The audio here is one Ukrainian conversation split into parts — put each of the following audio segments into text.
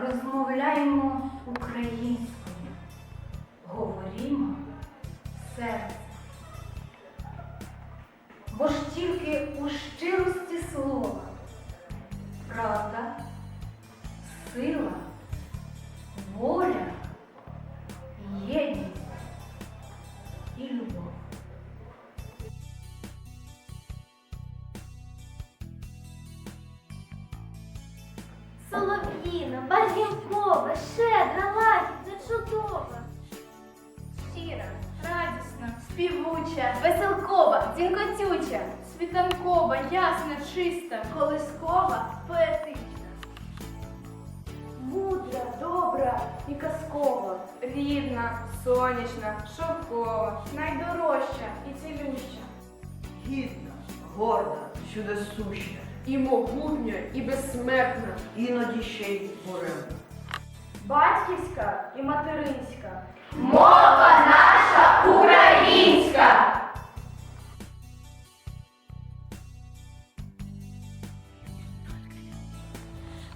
розмовляємо українською, говоримо серцем. Бо ж тільки у щирості слова правда, сила, воля, єдність Солов'їна, барвінкова, щедра, лагідна, чудова. Щира, радісна, співуча, веселкова, дзвінкотюча, світанкова, ясна, чиста, колискова, поетична. Мудра, добра і казкова. Рідна, сонячна, шовкова, найдорожча і цілюща. Гідна, горда, чудосуща, І могутня, і безсмертна, іноді ще й буремна. батьківська і материнська. Мова наша українська!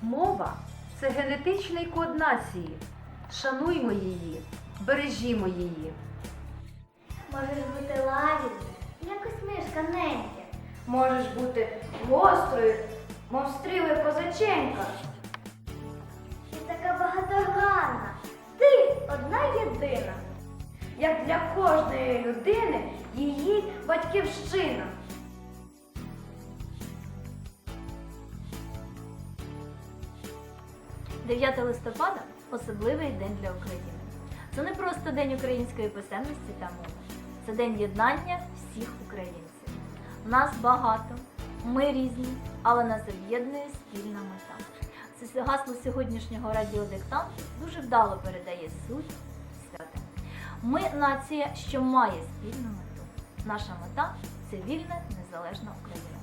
Мова це генетичний код нації. Шануймо її, бережімо її. Можеш бути ненька. Можеш бути гострою, мов стріли козаченька. І така багатогранна. Ти одна єдина. Як для кожної людини її батьківщина. – 9 листопада особливий день для України. Це не просто день української писемності та мови. Це день єднання. Нас багато, ми різні, але нас об'єднує спільна мета. Це гасло сьогоднішнього радіодиктанту дуже вдало передає суть свята. Ми нація, що має спільну мету. Наша мета це вільна незалежна Україна.